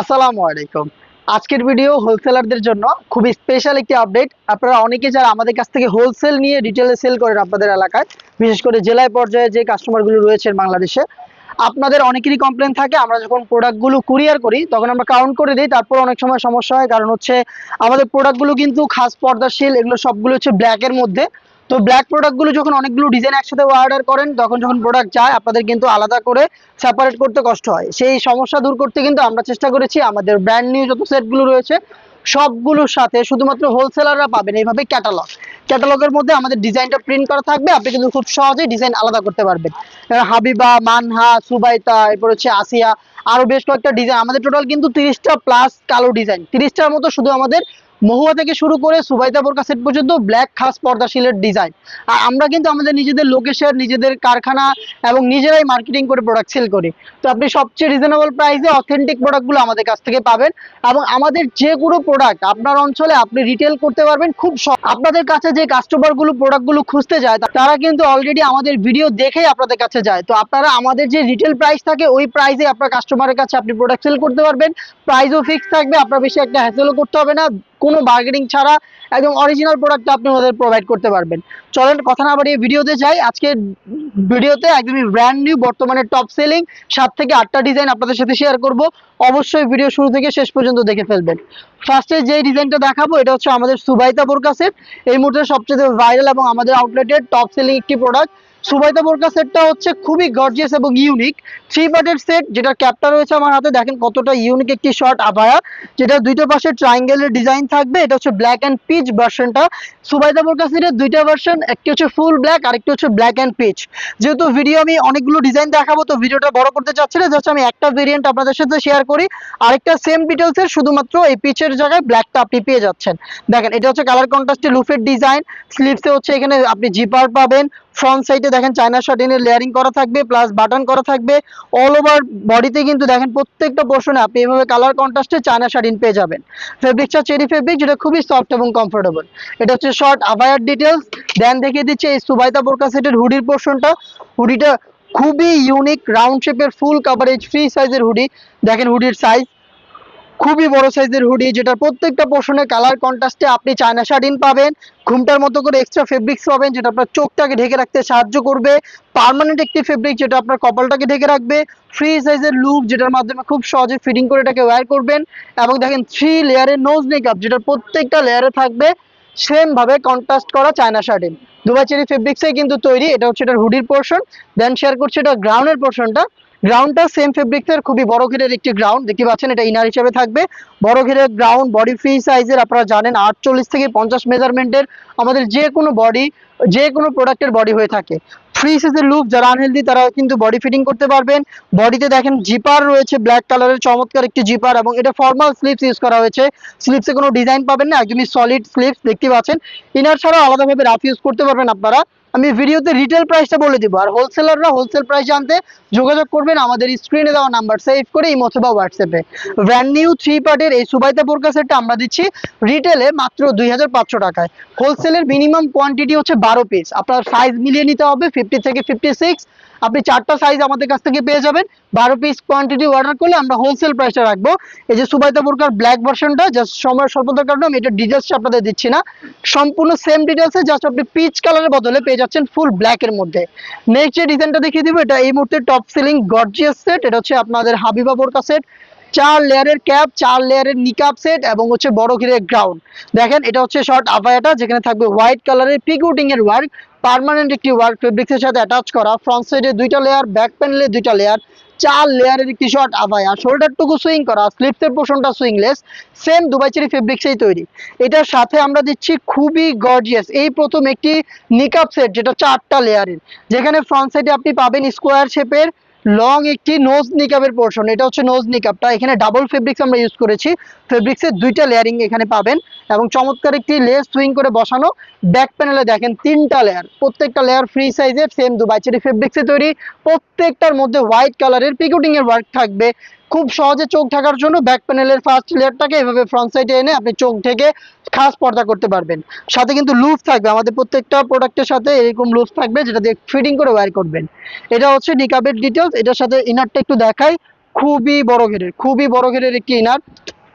আসসালামু আলাইকুম। আজকের ভিডিও হোলসেলারদের জন্য খুবই স্পেশাল একটি আপডেট আপনারা অনেকে যারা আমাদের কাছ থেকে হোলসেল নিয়ে রিটেলে সেল করেন আপনাদের এলাকায়, বিশেষ করে জেলায় পর্যায়ে যে কাস্টমারগুলো রয়েছেন বাংলাদেশে, আপনাদের অনেকেরই কমপ্লেন থাকে, আমরা যখন প্রোডাক্টগুলো কুরিয়ার করি, তখন আমরা কাউন্ট করে দিই, তারপর অনেক সময় সমস্যা হয়, কারণ হচ্ছে আমাদের প্রোডাক্টগুলো কিন্তু খাস পর্দাশীল, এগুলো সবগুলো হচ্ছে ব্ল্যাকের মধ্যে। তো ব্ল্যাক প্রোডাক্টগুলো যখন অনেকগুলো ডিজাইন একসাথে অর্ডার করেন, তখন যখন প্রোডাক্ট যায়, আপনাদের কিন্তু আলাদা করে সেপারেট করতে কষ্ট হয়। সেই সমস্যা দূর করতে কিন্তু আমরা চেষ্টা করেছি, আমাদের ব্র্যান্ড নিউ যত সেটগুলো রয়েছে, সবগুলোর সাথে শুধুমাত্র হোলসেলাররা পাবেন এইভাবে ক্যাটালগ ক্যাটালগের মধ্যে আমাদের ডিজাইনটা প্রিন্ট করা থাকবে, আপনি কিন্তু খুব সহজেই ডিজাইন আলাদা করতে পারবেন। হাবিবা, মানহা, সুবাইতা, এরপর হচ্ছে আসিয়া, আরও বেশ কয়েকটা ডিজাইন আমাদের টোটাল কিন্তু তিরিশটা প্লাস কালো ডিজাইন তিরিশটার মতো শুধু আমাদের মহুয়া থেকে শুরু করে সুবাইতা বোরকা সেট পর্যন্ত ব্ল্যাক খাস পর্দাশীলের ডিজাইন আর আমরা কিন্তু আমাদের নিজেদের লোকেশন নিজেদের কারখানা এবং নিজেরাই মার্কেটিং করে প্রোডাক্ট সেল করি। তো আপনি সবচেয়ে রিজনেবল প্রাইসে অথেন্টিক প্রোডাক্টগুলো আমাদের কাছ থেকে পাবেন এবং আমাদের যে কোনো প্রোডাক্ট আপনার অঞ্চলে আপনি রিটেল করতে পারবেন খুব আপনাদের কাছে যে কাস্টমারগুলো প্রোডাক্টগুলো খুঁজতে যায় তারা কিন্তু অলরেডি আমাদের ভিডিও দেখেই আপনাদের কাছে যায়। তো আপনারা আমাদের যে রিটেল প্রাইস থাকে, ওই প্রাইসে আপনার কাস্টমারের কাছে আপনি প্রোডাক্ট সেল করতে পারবেন। প্রাইসও ফিক্স থাকবে, আপনার বেশি একটা হ্যাসেলও করতে হবে না। কোনো বার্গেনিং ছাড়া একদম অরিজিনাল প্রোডাক্ট আপনি ওদের প্রোভাইড করতে পারবেন। চলেন কথা না বাড়িয়ে ভিডিওতে যাই। আজকে ভিডিওতে একদমই ব্র্যান্ড নিউ বর্তমানে টপ সেলিং সাত থেকে আটটা ডিজাইন আপনাদের সাথে শেয়ার করব। অবশ্যই ভিডিও শুরু থেকে শেষ পর্যন্ত দেখে ফেলবেন। ফার্স্টে যে ডিজাইনটা দেখাবো, এটা হচ্ছে আমাদের সুবাইতা বোরকা সেট এই মুহূর্তে সবচেয়ে ভাইরাল এবং আমাদের আউটলেটের টপ সেলিং একটি প্রোডাক্ট সুবাইতা বোরকা সেটটা হচ্ছে খুবই গর্জিয়াস এবং ইউনিক থ্রি পার্টের সেট যেটা ক্যাপটা রয়েছে আমার হাতে, দেখেন কতটা ইউনিক একটি শর্ট আবায়া যেটা দুইটা পাশে ট্রায়াঙ্গেলের ডিজাইন থাকবে, এটা হচ্ছে ব্ল্যাক অ্যান্ড পিচ ভার্সনটা সুবাইদা বোরকা সেটের দুইটা ভার্সন একটি হচ্ছে ফুল ব্ল্যাক আরেকটি হচ্ছে ব্ল্যাক অ্যান্ড পিচ যেহেতু ভিডিও আমি অনেকগুলো ডিজাইন দেখাবো, তো ভিডিওটা বড় করতে চাচ্ছি না জাস্ট আমি একটা ভেরিয়েন্ট আপনাদের সাথে শেয়ার করি। আরেকটা সেম ডিটেলসের শুধুমাত্র এই পিচের জায়গায় ব্ল্যাকটা আপনি পেয়ে যাচ্ছেন। দেখেন, এটা হচ্ছে কালার কন্ট্রাস্টে লুফের ডিজাইন স্লিভসে হচ্ছে এখানে আপনি জিপার পাবেন ফ্রন্ট সাইডে দেখেন চায়না শার্টিনের লেয়ারিং করা থাকবে প্লাস বাটন করা থাকবে। অল ওভার বডিতে কিন্তু দেখেন প্রত্যেকটা পোর্শনে আপনি এভাবে কালার কন্ট্রাস্টে চায়না শার্টিন পেয়ে যাবেন। ফেব্রিকটা চেরি ফেব্রিক যেটা খুবই সফট এবং কমফোর্টেবল এটা হচ্ছে শর্ট আভায়ার ডিটেলস দেন দেখিয়ে দিচ্ছে এই সুবাইতা বোরকা সেটের হুডির পোর্শনটা হুডিটা খুবই ইউনিক রাউন্ড শেপের ফুল কাভারেজ ফ্রি সাইজের হুডি দেখেন হুডির সাইজ খুবই বড় সাইজের হুডি যেটা প্রত্যেকটা পোর্শনে কালার কন্ট্রাস্টে আপনি চায়না শার্টিন পাবেন। ঘুমটার মতো করে এক্সট্রা ফেব্রিক্স পাবেন, যেটা আপনার চোখটাকে ঢেকে রাখতে সাহায্য করবে। পার্মানেন্ট একটি ফেব্রিক যেটা আপনার কপালটাকে ঢেকে রাখবে। ফ্রি সাইজের লুপ যেটার মাধ্যমে খুব সহজে ফিটিং করে এটাকে ওয়্যার করবেন। এবং দেখেন থ্রি লেয়ারের নোজ মেকআপ যেটা প্রত্যেকটা লেয়ারে থাকবে সেম ভাবে কন্ট্রাস্ট করা চায়না শার্টিন দুবাই চেরি ফেব্রিক্সে কিন্তু তৈরি, এটা হচ্ছে এটার হুডির পোর্শন দেন শেয়ার করছে এটা গ্রাউন্ডের পোর্শনটা গ্রাউন্ডটা সেম ফেব্রিক্সের খুবই বড় ঘেরের একটি গ্রাউন্ড দেখতে পাচ্ছেন, এটা ইনার হিসেবে থাকবে। বড় ঘেরের গ্রাউন্ড বডি ফ্রি সাইজের আপনারা জানেন, আটচল্লিশ থেকে পঞ্চাশ মেজারমেন্টের আমাদের যে কোনো বডি যে কোনো প্রোডাক্টের বডি হয়ে থাকে। ফ্রি সাইজের লুপ যারা আনহেলদি তারা কিন্তু বডি ফিটিং করতে পারবেন। বডিতে দেখেন জিপার রয়েছে ব্ল্যাক কালারের চমৎকার একটি জিপার এবং এটা ফর্মাল স্লিপস ইউজ করা হয়েছে। স্লিপসে কোনো ডিজাইন পাবেন না, একদমই সলিড স্লিপস দেখতে পাচ্ছেন। ইনার ছাড়াও আলাদাভাবে রাফ ইউজ করতে পারবেন আপনারা। আমি ভিডিওতে রিটেল প্রাইসটা বলে দিব, আর হোলসেলাররা হোলসেল প্রাইস জানতে যোগাযোগ করবেন আমাদের স্ক্রিনে দেওয়া নাম্বার সেভ করে ইমো অথবা হোয়াটসঅ্যাপে ব্র্যান্ড নিউ থ্রি পার্টের এই সুবাইতা বোরকা সেটটা আমরা দিচ্ছি রিটেলে মাত্র দুই হাজার পাঁচশো টাকায়। হোলসেলের মিনিমাম কোয়ান্টিটি হচ্ছে বারো পিস আপনার সাইজ মিলিয়ে নিতে হবে ফিফটি থেকে ফিফটি সিক্স আপনি চারটা সাইজ আমাদের কাছ থেকে পেয়ে যাবেন। বারো পিস কোয়ান্টিটি অর্ডার করলে আমরা হোলসেল প্রাইসটা রাখব। এই যে সুবাইতা বোরকার ব্ল্যাক ভার্সনটা জাস্ট সময়ের স্বল্পতার কারণে আমি এটা ডিটেলস আপনাদের দিচ্ছি না। সম্পূর্ণ সেম ডিটেলসে জাস্ট আপনি পিচ কালারের বদলে পেয়ে যাচ্ছেন ফুল ব্ল্যাকের মধ্যে। নেক্সট যে ডিজাইনটা দেখিয়ে দিব, এটা এই মুহূর্তে টপ সিলিং গর্জিয়াস সেট এটা হচ্ছে আপনাদের হাবিবা বোরকা সেট চার লেয়ারের ক্যাপ, চার লেয়ারের নিকাপ সেট এবং হচ্ছে বড় ঘিরে গ্রাউন্ড। দেখেন, এটা হচ্ছে শর্ট আপায়াটা যেখানে থাকবে হোয়াইট কালারের পিকুটিং এর ওয়ার্ক, পার্মানেন্ট একটি ওয়ার্ক ফেব্রিক্সের সাথে অ্যাটাচ করা। ফ্রন্ট সাইডে দুইটা লেয়ার ব্যাক প্যানেলে দুইটা লেয়ার চার লেয়ারের একটি শর্ট আভায়া। শোল্ডারটুকু সুইং করা স্লিপসের পোর্শনটা সুইংলেস সেম দুবাই চেরি ফেব্রিক্সেই তৈরি। এটার সাথে আমরা দিচ্ছি খুবই গর্জিয়াস এই প্রথম একটি নিকাপ সেট যেটা চারটা লেয়ারের। যেখানে ফ্রন্ট সাইডে আপনি পাবেন স্কোয়ার শেপের লং একটি নোজ নিকাবের পোর্শন এটা হচ্ছে নোজ নিকাবটা এখানে ডাবল ফেব্রিক্স আমরা ইউজ করেছি। ফেব্রিক্সের দুইটা লেয়ারিং এখানে পাবেন এবং চমৎকার একটি লেস সুইং করে বসানো। ব্যাক প্যানেলে দেখেন তিনটা লেয়ার প্রত্যেকটা লেয়ার ফ্রি সাইজের সেম দুবাই চেরি ফেব্রিক্সে তৈরি। প্রত্যেকটার মধ্যে হোয়াইট কালারের পিকুটিংয়ের ওয়ার্ক থাকবে। খুব সহজে চোখ ঢাকার জন্য ব্যাক প্যানেলের ফার্স্ট লেয়ারটাকে এভাবে ফ্রন্ট সাইডে এনে আপনি চোখ ঢেকে খাস পর্দা করতে পারবেন। সাথে কিন্তু লুপ থাকবে। আমাদের প্রত্যেকটা প্রোডাক্টের সাথে এরকম লুপ থাকবে যেটা দিয়ে ফিটিং করে ওয়্যার করবেন। এটা হচ্ছে নিকাবের ডিটেলস এটার সাথে ইনারটা একটু দেখাই। খুবই বড় ঘেরের, খুবই বড় ঘেরের একটি ইনার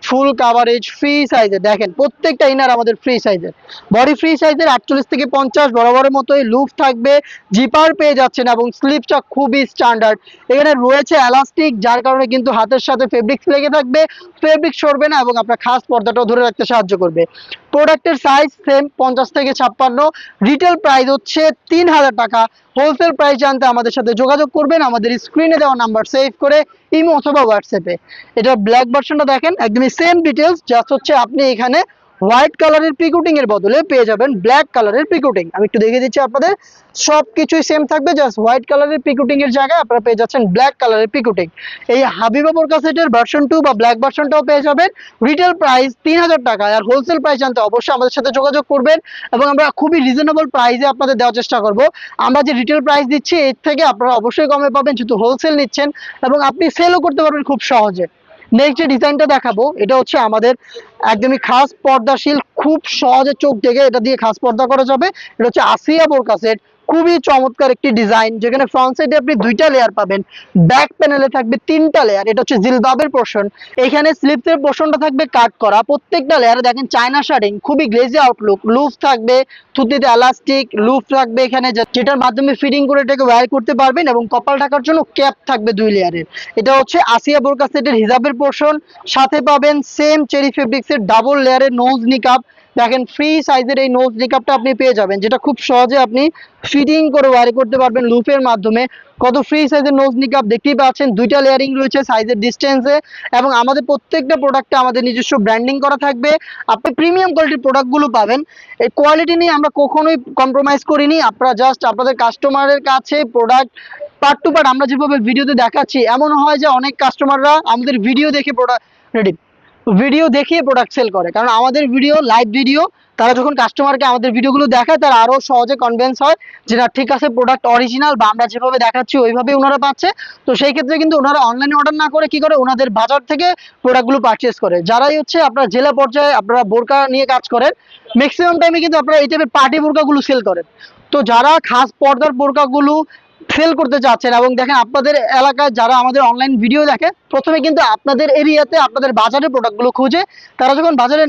ফুল কাভারেজ ফ্রি সাইজের দেখেন, প্রত্যেকটা ইনার আমাদের ফ্রি সাইজের বডি ফ্রি সাইজের আটচল্লিশ থেকে পঞ্চাশ বরাবরের মতোই লুপ থাকবে। জিপার পেয়ে যাচ্ছেন এবং স্লিপটা খুবই স্ট্যান্ডার্ড এখানে রয়েছে এলাস্টিক যার কারণে কিন্তু হাতের সাথে ফেব্রিক্স লেগে থাকবে। ফেব্রিক সরবে না এবং আপনার খাস পর্দাটাও ধরে রাখতে সাহায্য করবে। প্রোডাক্টের সাইজ সেম পঞ্চাশ থেকে ছাপ্পান্ন। রিটেল প্রাইস হচ্ছে তিন হাজার টাকা। হোলসেল প্রাইস জানতে আমাদের সাথে যোগাযোগ করবেন। আমাদের স্ক্রিনে দেওয়া নাম্বার সেভ করে, ইমো অথবা হোয়াটসঅ্যাপে এটা ব্ল্যাক ভার্সনটা দেখেন, একদমই সেম ডিটেলস জাস্ট হচ্ছে আপনি এখানে হোয়াইট কালারের পিকুটিং এর বদলে পেয়ে যাবেন ব্ল্যাক কালারের পিকুটিং আমি একটু দেখিয়ে দিচ্ছি আপনাদের সব কিছুই সেম থাকবে জাস্ট হোয়াইট কালারের পিকুটিং এর জায়গায় আপনারা পেয়ে যাচ্ছেন ব্ল্যাক কালারের পিকুটিং এই হাবিবা বোরকা সেটের ভার্সন টু বা ব্ল্যাক ভার্সনটাও পেয়ে যাবেন। রিটেল প্রাইস তিন হাজার টাকা, আর হোলসেল প্রাইস জানতে অবশ্যই আমাদের সাথে যোগাযোগ করবেন এবং আমরা খুবই রিজনেবল প্রাইসে আপনাদের দেওয়ার চেষ্টা করব। আমরা যে রিটেল প্রাইস দিচ্ছি, এর থেকে আপনারা অবশ্যই কমে পাবেন, যেহেতু হোলসেল নিচ্ছেন এবং আপনি সেলও করতে পারবেন খুব সহজে। নেক্সট যে ডিজাইনটা দেখাবো, এটা হচ্ছে আমাদের একদমই খাস পর্দাশীল, খুব সহজে চোখ দেখে এটা দিয়ে খাস পর্দা করা যাবে। এটা হচ্ছে আসিয়া বোরকা সেট খুবই চমৎকার একটি ডিজাইন যেখানে ফ্রন্ট সাইডে আপনি দুইটা লেয়ার পাবেন। ব্যাক প্যানেলে থাকবে তিনটা লেয়ার এটা হচ্ছে জিলবাবের পোর্শন এখানে স্লিপসের পোর্শনটা থাকবে কাট করা। প্রত্যেকটা লেয়ারে দেখেন চায়না শার্টিং খুবই গ্লেজি আউটলুক লুফ থাকবে, থুতিতে এলাস্টিক লুফ থাকবে এখানে যেটার মাধ্যমে ফিটিং করে এটাকে ওয়্যার করতে পারবেন এবং কপাল ঢাকার জন্য ক্যাপ থাকবে দুই লেয়ারের এটা হচ্ছে আসিয়া বোরকা সেটের হিজাবের পোর্শন সাথে পাবেন সেম চেরি ফেব্রিক্সের ডাবল লেয়ারের নোজ নিকাপ দেখেন ফ্রি সাইজের এই নোজ নিকাপটা আপনি পেয়ে যাবেন, যেটা খুব সহজে আপনি ফিটিং করে ওয়ারি করতে পারবেন লুপের মাধ্যমে। কত ফ্রি সাইজের নোজ নিকাপ দেখতেই পাচ্ছেন, দুইটা লেয়ারিং রয়েছে সাইজের ডিস্টেন্সে এবং আমাদের প্রত্যেকটা প্রোডাক্টে আমাদের নিজস্ব ব্র্যান্ডিং করা থাকবে। আপনি প্রিমিয়াম কোয়ালিটির প্রোডাক্টগুলো পাবেন। এই কোয়ালিটি নিয়ে আমরা কখনোই কম্প্রোমাইজ করিনি। আপনারা জাস্ট আপনাদের কাস্টমারের কাছে প্রোডাক্ট পার্ট টু পার্ট আমরা যেভাবে ভিডিওতে দেখাচ্ছি, এমন হয় যে অনেক কাস্টমাররা আমাদের ভিডিও দেখে প্রোডাক্ট রেডি ভিডিও দেখিয়ে প্রোডাক্ট সেল করে। কারণ আমাদের ভিডিও লাইভ ভিডিও তারা যখন কাস্টমারকে আমাদের ভিডিওগুলো দেখায়, তারা আরও সহজে কনভিন্স হয় যে না, ঠিক আছে প্রোডাক্ট অরিজিনাল বা আমরা যেভাবে দেখাচ্ছি, ওইভাবেই ওনারা পাচ্ছে। তো সেই ক্ষেত্রে কিন্তু ওনারা অনলাইনে অর্ডার না করে কি করে? ওনাদের বাজার থেকে প্রোডাক্টগুলো পারচেস করে। যারাই হচ্ছে আপনার জেলা পর্যায়ে আপনারা বোরকা নিয়ে কাজ করেন ম্যাক্সিমাম টাইমে কিন্তু আপনারা এই টাইপের পার্টি বোরকাগুলো সেল করেন। তো যারা খাস পর্দার বোরকাগুলো সেল করতে চাচ্ছেন এবং দেখেন আপনাদের এলাকায় যারা আমাদের অনলাইন ভিডিও দেখে, প্রথমে কিন্তু আপনাদের এরিয়াতে আপনাদের বাজারে প্রোডাক্টগুলো খুঁজে, তারা যখন বাজারে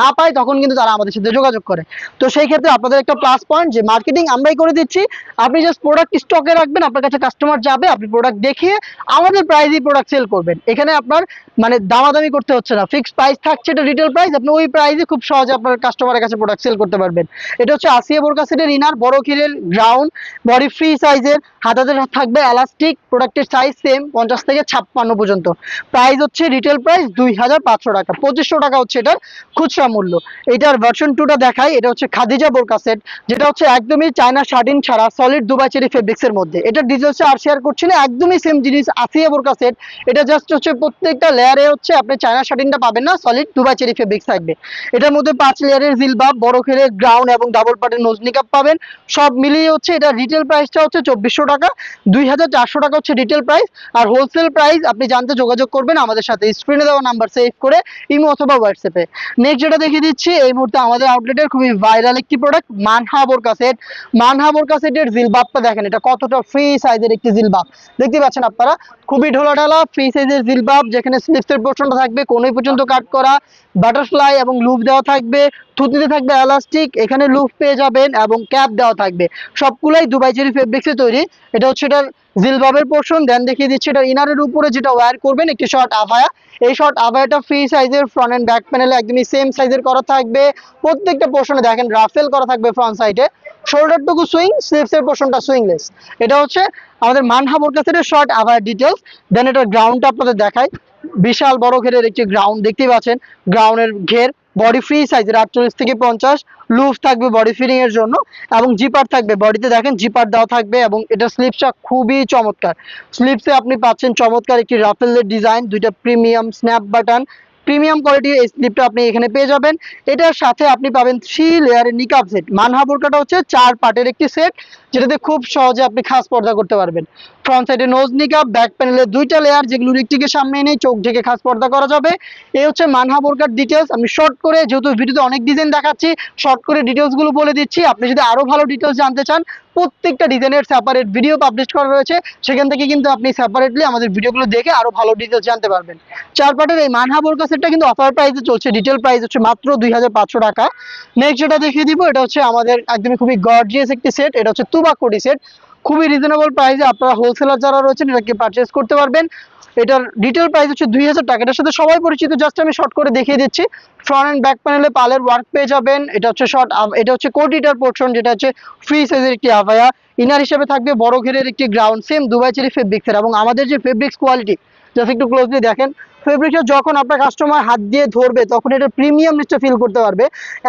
না পায় তখন কিন্তু তারা আমাদের সাথে যোগাযোগ করে। তো সেই ক্ষেত্রে আপনাদের একটা প্লাস পয়েন্ট যে মার্কেটিং আমরাই করে দিচ্ছি। আপনি জাস্ট প্রোডাক্ট স্টকে রাখবেন, আপনার কাছে কাস্টমার যাবে, আপনি প্রোডাক্ট দেখিয়ে আমাদের প্রাইজেই প্রোডাক্ট সেল করবেন। এখানে আপনার মানে দামাদামি করতে হচ্ছে না। ফিক্সড প্রাইস থাকছে, এটা রিটেল প্রাইস আপনি ওই প্রাইসে খুব সহজে আপনার কাস্টমারের কাছে প্রোডাক্ট সেল করতে পারবেন। এটা হচ্ছে আসিয়া বোরকা সেটের ইনার বড় খিলের গ্রাউন্ড বডি ফ্রি সাইজের হাতাতে থাকবে এলাস্টিক প্রোডাক্টের সাইজ সেম পঞ্চাশ থেকে ছাপ্পান্ন পর্যন্ত। প্রাইস হচ্ছে রিটেল প্রাইস দুই হাজার পাঁচশো টাকা। পঁচিশশো টাকা হচ্ছে এটার খুচরা মূল্য। এটার ভার্সন টুটা দেখাই, এটা হচ্ছে খাদিজা বোরকা সেট যেটা হচ্ছে একদমই চায়না শার্টিন ছাড়া সলিড দুবাই চেরি ফেব্রিক্সের মধ্যে। এটা ডিটেলস আর শেয়ার করছি না, একদমই সেম জিনিস আসিয়া বোরকা সেট এটা জাস্ট হচ্ছে প্রত্যেকটা লেয়ারে হচ্ছে আপনি চায়না শার্টিনটা পাবেন না সলিড দুবাই চেরি ফেব্রিক্স থাকবে। এটার মধ্যে পাঁচ লেয়ারের জিলবাব, বড় খেলের গ্রাউন্ড এবং ডাবল পার্টের নজনি কাপ পাবেন। সব মিলিয়ে হচ্ছে এটা রিটেল প্রাইসটা হচ্ছে চব্বিশশো টাকা, দুই হাজার চারশো টাকা হচ্ছে রিটেল প্রাইস আর হোলসেল প্রাইস আপনি জানতে যোগাযোগ করবেন আমাদের সাথে। স্ক্রিনে দেওয়া নাম্বার সেভ করে ইমো অথবা হোয়াটসঅ্যাপে। নেক্সট যেটা দেখিয়ে দিচ্ছি, এই মুহূর্তে আমাদের আউটলেটের খুবই ভাইরাল একটি প্রোডাক্ট মানহা বোরকা সেট মানহা বোরকা সেটের জিলবাবটা দেখেন, এটা কতটা ফ্রি সাইজের একটি জিলবাব। দেখতে পাচ্ছেন আপনারা? খুবই ঢোলা ঢালা ফ্রি সাইজের জিলবাব, যেখানে স্লিপসের পোর্শনটা থাকবে কোনোই পর্যন্ত কাট করা বাটারফ্লাই এবং লুপ দেওয়া থাকবে থুতিতে থাকবে এলাস্টিক এখানে লুপ পেয়ে যাবেন এবং ক্যাপ দেওয়া থাকবে। সবগুলাই দুবাই চেরি ফেব্রিক্সে তৈরি এটা হচ্ছে এটার জিলবাবের পোর্শন দেন দেখিয়ে দিচ্ছি এটা ইনারের উপরে যেটা ওয়্যার করবেন একটি শর্ট আভায়া এই শর্ট আভায়াটা ফ্রি সাইজের ফ্রন্ট এন্ড ব্যাক প্যানেলে একদমই সেম সাইজের করা থাকবে। প্রত্যেকটা পোর্শনে দেখেন রাফেল করা থাকবে ফ্রন্ট সাইডে শোল্ডারটুকু সুইং স্লিভসের পোর্শনটা সুইংলেস এটা হচ্ছে আমাদের মানহা বোরকা সেটের শর্ট আভার ডিটেলস দেন এটার গ্রাউন্ডটা আপনাদের দেখাই। বিশাল বড় ঘেরের একটি গ্রাউন্ড দেখতে পাচ্ছেন। গ্রাউন্ডের ঘের বডি ফ্রি সাইজের আটচল্লিশ থেকে পঞ্চাশ। লুফ থাকবে বডি ফিটিং এর জন্য এবং জিপার থাকবে। বডিতে দেখেন জিপার দেওয়া থাকবে এবং এটা স্লিপসটা খুবই চমৎকার। স্লিপসে আপনি পাচ্ছেন চমৎকার একটি রাফেলের ডিজাইন দুইটা প্রিমিয়াম স্ন্যাপ বাটন প্রিমিয়াম কোয়ালিটির এই স্লিপটা আপনি এখানে পেয়ে যাবেন। এটার সাথে আপনি পাবেন থ্রি লেয়ারের নিকাপ সেট মানহা বোরকাটা হচ্ছে চার পার্টের একটি সেট যেটাতে খুব সহজে আপনি খাস পর্দা করতে পারবেন। ফ্রন্ট সাইডে নোজ নিকাপ ব্যাক প্যানেলের দুইটা লেয়ার যেগুলো রিকটিকে সামনে এনে চোখ ঢেকে খাস পর্দা করা যাবে। এই হচ্ছে মানহা বোরকার ডিটেলস আমি শর্ট করে, যেহেতু ভিডিওতে অনেক ডিজাইন দেখাচ্ছি শর্ট করে ডিটেলসগুলো বলে দিচ্ছি। আপনি যদি আরও ভালো ডিটেলস জানতে চান প্রত্যেকটা ডিজাইনের সেপারেট ভিডিও পাবলিশ করা রয়েছে। সেখান থেকে কিন্তু আপনি সেপারেটলি আমাদের ভিডিওগুলো দেখে আরও ভালো ডিটেলস জানতে পারবেন। চার পার্টের এই মানহা বোরকা সেটটা কিন্তু অফার প্রাইসে চলছে। ডিটেল প্রাইস হচ্ছে মাত্র দুই হাজার পাঁচশো টাকা। নেক্সট যেটা দেখিয়ে দিব, এটা হচ্ছে আমাদের একদমই খুবই গর্জিয়াস একটি সেট এটা হচ্ছে তুবাকুটি সেট খুবই রিজনেবল প্রাইসে আপনারা হোলসেলার যারা রয়েছেন এটাকে পারচেস করতে পারবেন। এটার ডিটেল প্রাইস হচ্ছে দুই হাজার টাকা। এটার সাথে সবাই পরিচিত জাস্ট আমি শর্ট করে দেখিয়ে দিচ্ছি। ফ্রন্ট অ্যান্ড ব্যাক প্যানেলে পালের ওয়ার্ক পেয়ে যাবেন। এটা হচ্ছে শর্ট এটা হচ্ছে কোটিটার পোর্শন যেটা হচ্ছে ফ্রি সাইজের একটি আভায়া ইনার হিসেবে থাকবে বড় ঘেরের একটি গ্রাউন্ড সেম দুবাই চেরি ফেব্রিক্সের এবং আমাদের যে ফেব্রিক্স কোয়ালিটি জাস্ট একটু ক্লোজলি দেখেন। ফেব্রিকটা যখন আপনার কাস্টমার হাত দিয়ে ধরবে, তখন এটা প্রিমিয়াম নিশ্চয় ফিল করতে পারবে।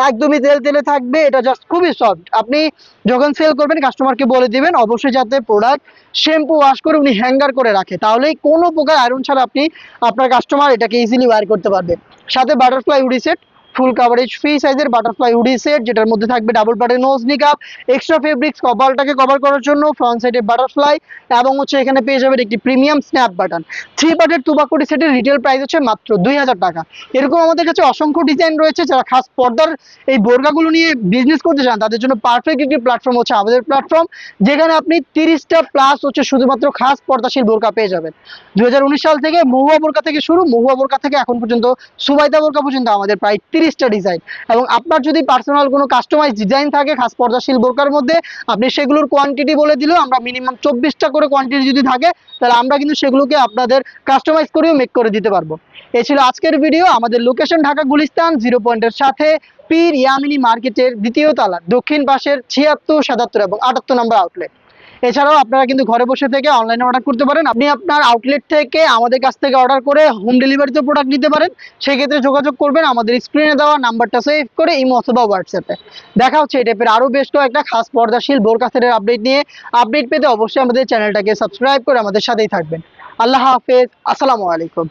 একদমই তেল তেলে থাকবে, এটা জাস্ট খুবই সফট আপনি যখন সেল করবেন কাস্টমারকে বলে দিবেন, অবশ্যই যাতে প্রোডাক্ট শ্যাম্পু ওয়াশ করে উনি হ্যাঙ্গার করে রাখে। তাহলেই কোনো প্রকার আয়রন ছাড়া আপনি আপনার কাস্টমার এটাকে ইজিলি ওয়ার করতে পারবে। সাথে butterfly hoodie set full coverage free সাইজের বাটারফ্লাই উডি সেট যেটার মধ্যে থাকবে ডাবল পার্টের নোজ নিকাপ এক্সট্রা ফেব্রিক্স কপালটাকে কভার করার জন্য ফ্রন্ট সাইডে বাটারফ্লাই এবং হচ্ছে এখানে পেয়ে যাবেন একটি প্রিমিয়াম স্ন্যাপ বাটন থ্রি পার্টের তুবাকুটি সেটের রিটেল প্রাইস হচ্ছে মাত্র দুই হাজার টাকা। এরকম আমাদের কাছে অসংখ্য ডিজাইন রয়েছে, যারা খাস পর্দার এই বোরগাগুলো নিয়ে বিজনেস করতে চান, তাদের জন্য পারফেক্ট একটি প্ল্যাটফর্ম হচ্ছে আমাদের প্ল্যাটফর্ম যেখানে আপনি তিরিশটা প্লাস হচ্ছে শুধুমাত্র খাস পর্দাশীল বোরকা পেয়ে যাবেন। দুই হাজার উনিশ সাল থেকে মহুয়া বোরকা থেকে শুরু, মহুয়া বোরকা থেকে এখন পর্যন্ত সুবাইদা বোরকা পর্যন্ত আমাদের প্রায় তিরিশটা ডিজাইন এবং আপনার যদি পার্সোনাল কোনো কাস্টমাইজ ডিজাইন থাকে, খাস পর্দাশীল বোরকার মধ্যে, আপনি সেগুলোর কোয়ান্টিটি বলে দিলেও আমরা মিনিমাম চব্বিশটা করে কোয়ান্টিটি যদি থাকে, তাহলে আমরা কিন্তু সেগুলোকে আপনাদের কাস্টমাইজ করেও মেক করে দিতে পারব। এই ছিল আজকের ভিডিও আমাদের লোকেশন ঢাকা গুলিস্তান জিরো পয়েন্টের সাথে, পীর ইয়ামিনী মার্কেটের দ্বিতীয় তালা, দক্ষিণ পাশের ছিয়াত্তর সাতাত্তর এবং আটাত্তর নম্বর আউটলেট এছাড়াও আপনারা কিন্তু ঘরে বসে থেকে অনলাইনে অর্ডার করতে পারেন। আপনি আপনার আউটলেট থেকে আমাদের কাছ থেকে অর্ডার করে হোম ডেলিভারিতে প্রোডাক্ট নিতে পারেন। সেক্ষেত্রে যোগাযোগ করবেন। আমাদের স্ক্রিনে দেওয়া নাম্বারটা সেভ করে ইমো অথবা হোয়াটসঅ্যাপে দেখা হচ্ছে এই টাইপের আরও বেশ কয়েকটা খাস পর্দাশীল বোরকা আপডেট নিয়ে। আপডেট পেতে অবশ্যই আমাদের চ্যানেলটাকে সাবস্ক্রাইব করে আমাদের সাথেই থাকবেন। আল্লাহ হাফেজ। আসসালামু আলাইকুম।